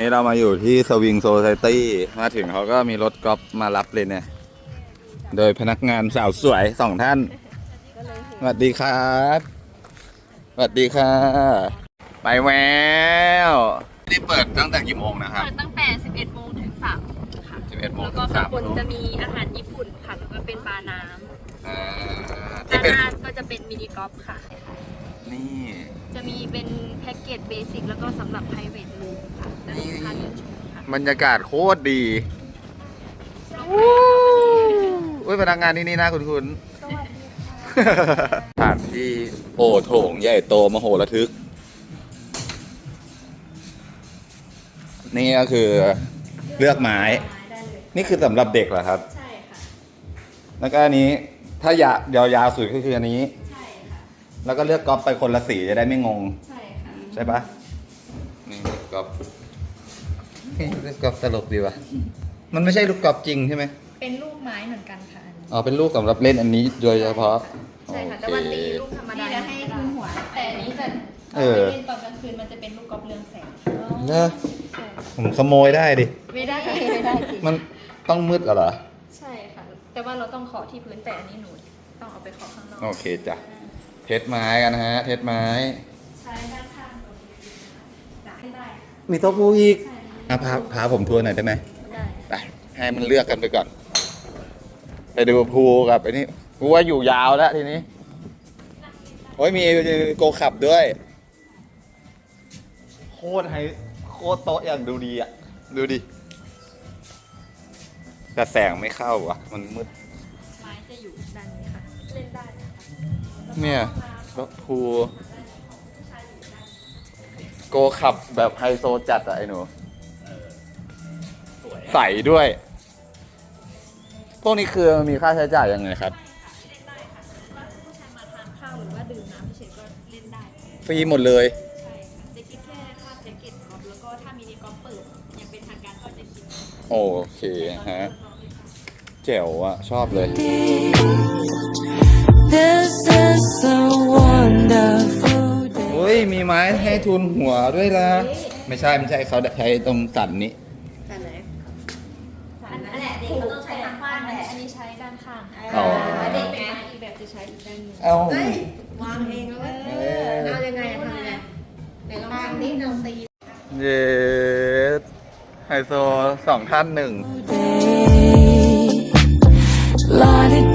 นี่เรามาอยู่ที่สวิงโซซ i ตี้มาถึงเขาก็มีรถกอล์ฟมารับเลยเนี่ย โดยพนักงานสาวสวยสองท่านสวัสดีครับสวัสดีค่ะ ไปแววที่เปิดตั้งแต่กี่โมงนะครับ เปิดตั้งแต่ 11 โมงถึง3ค่ะ11โมงแล้วก็ถึงข้าง3บนทุ่มจะมีอาหารญี่ปุ่นค่ะ แล้วก็เป็นปลาน้ำอ่าด้าที่นเป็นหน้าก็จะเป็นมินิกอล์ฟค่ะ นี่ จะมีเป็นแพ็กเกจเบสิกแล้วก็สำหรับ private room ค่ะและลูกค้าเดินชมค่ะบรรยากาศโคตรดีอุ้ยพนักงานที่นี่นะคุณคุณสถานที่โอโถงใหญ่โตมโหระทึก นี่ก็คือเลือกไม้นี่คือสำหรับเด็กเหรอครับ ใช่ค่ะ แล้วก็อันนี้ถ้ายาวยาวๆสุดก็คืออันนี้ใช่ค่ะ แล้วก็เลือกก๊อปไปคนละสีจะได้ไม่งง ใช่ค่ะใช่ปะนี่ลูกกอล์ฟเฮ้ยลูกกอล์ฟตลกดีว่ะ มันไม่ใช่ลูกกอล์ฟจริงใช่ไหมเป็นลูกไม้เหมือนกันค่ะอันนี้อ๋อเป็นลูกสำหรับเล่นอันนี้โดยเฉพาะใช่ค่ะโอแต่เควันตีลูกธรรมดาจะให้ทุนหัว แต่อันนี้จะเอเอาอไปเล่นตอนกลางคืนมันจะเป็นลูกกอล์ฟเรืองแสงเนอะใช่ผมขโมยได้ดิ ไม่ได้ไม่ได้จริงมันต้องมืดเหรอ ใช่ค่ะ แต่ว่าเราต้องขอที่พื้นแต่อันนี้หนู ต้องเอาไปขอข้างนอกโอเคจ้ะ เทสไม้กันนะฮะ เทสไม้ ใช้ด้านข้างตรงนี้ได้ได้มีโต๊ะพูอีกใช่อะพาพาผมทัวร์หน่อยได้ไหมได้ ไปให้มันเลือกกันไปก่อน ไปดูพูกับไอ้นี่กูว่าอยู่ยาวแล้วทีนี้ โอ้ยมีโกขับด้วย โคตรไฮโคตรโต๊ะอย่างดูดีอะ ดูดิแต่แสงไม่เข้าอะ มันมืด เนี่ยโต๊ะพูโกขับแบบไฮโซจัดอะไอ้หนูใส่ด้วย พวกนี้คือมีค่าใช้จ่ายยังไงครับ เล่นได้ค่ะว่าผู้ชายมาทานข้าวหรือว่าดื่มน้ำเฉยๆก็เล่นได้ ฟรีหมดเลย ใช่ค่ะจะคิดแค่ค่าแพ็กเกจกอล์ฟแล้วก็ถ้ามินิกอล์ฟเปิดอย่างเป็นทางการก็จะคิดโอเคฮะ แจ๋วอะชอบเลย This is a wonderful day. เฮ้ยมีไม้ให้ทุนหัวด้วยละไม่ใช่ไม่ใช่เขาใช้ตรงสันนี้แต่ไหนอันนั้นแหละเด็กเราต้องใช้ทางบ้านแหละอันนี้ใช้ด้านข้างอ๋อเด็กเป็นไม้อีกแบบจะใช้อีกด้านหนึงเอ้าวางเองแล้วเออเอายังไงอะทำยังไงไหนลองทำนิดลองตีเย็ดไฮโซสองท่านหนึ่ง Day. La-di-dee.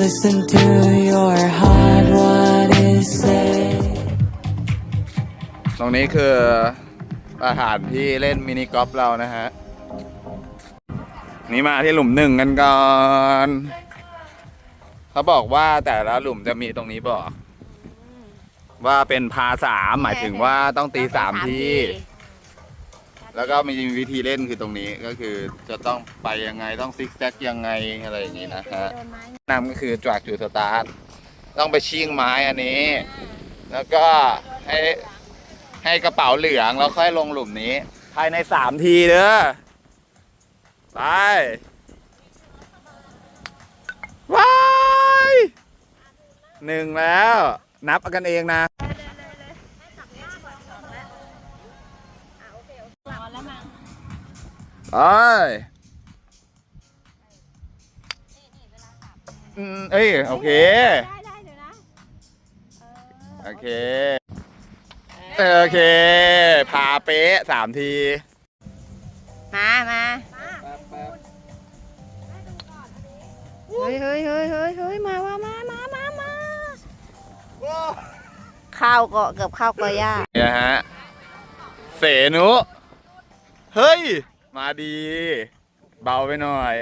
Listen to your heart, what it says. ตรงนี้คือสถานที่เล่นมินิกอล์ฟเรานะฮะ นี่มาที่หลุมหนึ่งกันก่อนเขาบอกว่าแต่ละหลุมจะมีตรงนี้บอก ว่าเป็นพาสามหมายถึงว่าต้องตีสามที แล้วก็มีวิธีเล่นคือตรงนี้ก็คือจะต้องไปยังไงต้องซิกแซกยังไงอะไรอย่างนี้นะฮะนำก็คือจากจุดสตาร์ทต้องไปชิ่งไม้อันนี้ แล้วก็ให้ให้กระเป๋าเหลืองแล้วค่อยลงหลุมนี้ ภายในสามทีเด้อไปว้ายหนึ่งแล้ว นับกันเองนะ เอ้ยอืมเอ้ยโอเค ได้ได้เดี๋ยวนะโอเค โอเค พาเป๊ะสามที มามาเฮ้ยเฮ้ยเฮ้ยเฮ้ยเฮ้ยมาว่ามามามามาข้าวก็เกือบข้าวก็ยากเนี่ยฮะ เสนุ เฮ้ย มาดี เบาไปหน่อย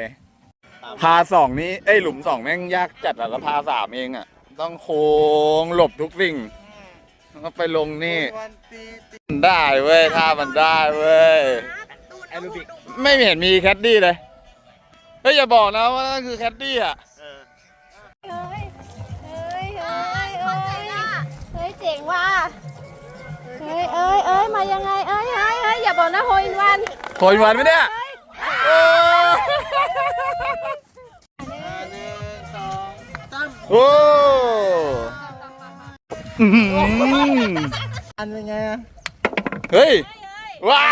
พาสองนี้เอ้ยหลุมสองแม่งยากจัดอะแล้วพาสามเองอะต้องโค้งหลบทุกสิ่งแล้วก็ไปลงนี่ ได้เว้ยถ้ามันได้เว้ยไม่เห็นมีแคดดี้เลย เฮ้ยอย่าบอกนะว่านั่นคือแคดดี้อะ เฮ้ย เฮ้ย เฮ้ย เฮ้ย เฮ้ยเจ๋งว่ะ เฮ้ยเอ้ยเอ้ยมายังไง เอ้ยเฮ้ยเฮ้ยอย่าบอกนะโฮอินวัน โอยวันไหมเนี่ยโอ้โอ้อันเป็นไงอะเฮ้ย ว้า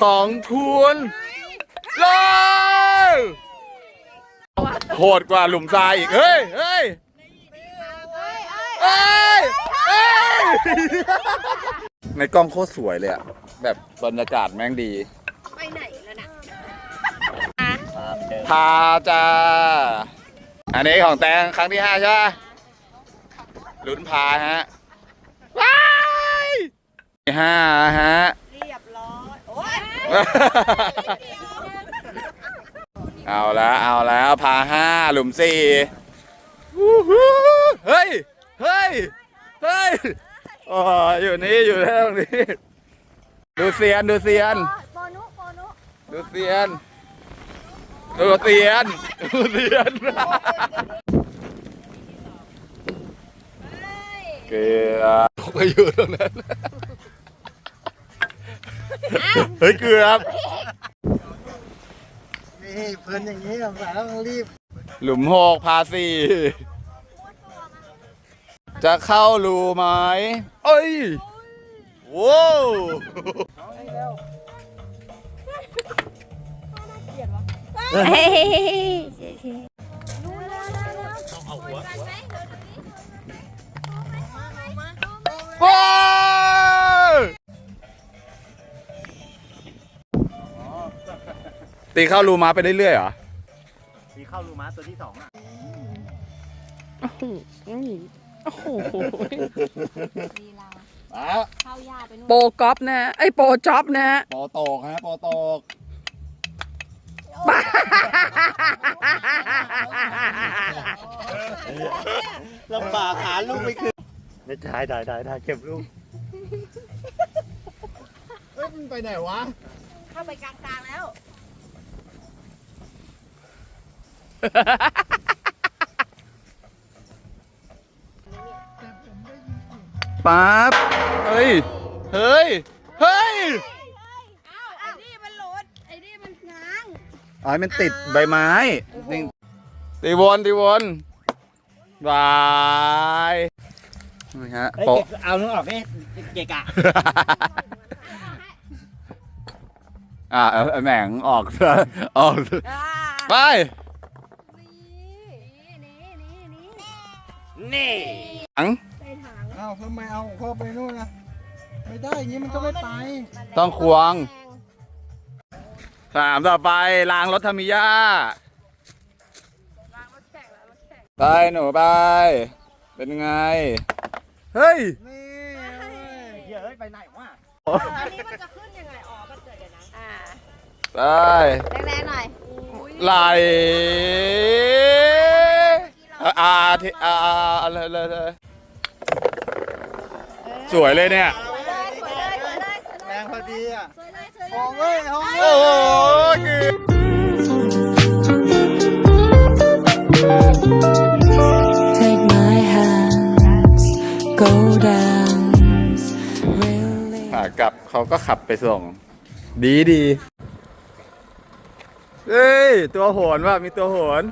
ของคุณเลยโหดกว่าหลุมทรายอีก เฮ้ย เฮ้ย เฮ้ย เฮ้ย ในกล้องโคตรสวยเลยอะแบบบรรยากาศแม่งดี ไปไหนแล้วน่ะพาจ้า อันนี้ของแตงครั้งที่ห้าใช่ไหมลุ้นพาฮะ ว้ายที่ห้าฮะ เรียบร้อยโอ้ยเอาแล้วเอาแล้วพาห้าหลุมสี่วู้ฮู้เฮ้ยเฮ้ยเฮ้ย โอ้อยู่นี่อยู่ตรงนี้ ดูเซียนดูเซียน โปนุโปนุดูเซียน ดูเซียน ดูเซียน เกลือก็อยู่ตรงนั้น เฮ้ยเกือบนี่เพื่อนอย่างนี้สายต้องรีบ หลุมหกพาสี่ จะเข้ารูไหม เอ้ยโว้วเฮ้ยว้าวตีเข้ารูมาไปเรื่อยๆเหรอ มีเข้ารูม้าตัวที่สองอะ เข้ายาไปนู่นโปรกอฟนะฮะไอยโปรจ็อบนะฮะปอตกฮะปอตกลำบากหาลูกไม่ขึ้นไม่ถ่ายถ่ายถ่ายถ่ายเก็บลูกเฮ้ยมันไปไหนวะเข้าไปกลางๆแล้ว ปั๊บเฮ้ย เฮ้ย เฮ้ยอ้าวไอ้นี่มันหลุดไอ้นี่มันง้างอ๋อมันติดใบไม้นี่ตีวนตีวนบายนี่ฮะเฮ้ยโปะ เก็บเอานึกออกนี่เกะกะอ่าเอาเอาแหม่งออกออกอ่าไป นี่นี่นี่นี่นี่อังใส่ถัง เอ้าทำไมเอาเข้าไปนู่นนะไม่ได้อย่างนี้มันก็ไม่ไปต้องควง สามต่อไปล้างรถธรรมิยาไปหนูไป เป็นไง เฮ้ย นี่เฮ้ยไปไหนวะอันนี้มันจะขึ้นยังไงอ๋อมันเกิดเดี๋ยวนะอ่าไปแรงๆหน่อยไหลอ่าอ่าที่อ่าอ่าอ่าเลยเลยเลย สวยเลยเนี่ยสวยเลยสวยเลยสวยเลยสวยแรงพอดีอะเลยสวยมเลองยเว้ยมองโอ้เว้ยโหคือ Take my hands, go dance. Really ขากลับเขาก็ขับไปส่ง ดีดีเฮ้ย ตัวโหนว่ะมีตัวโหน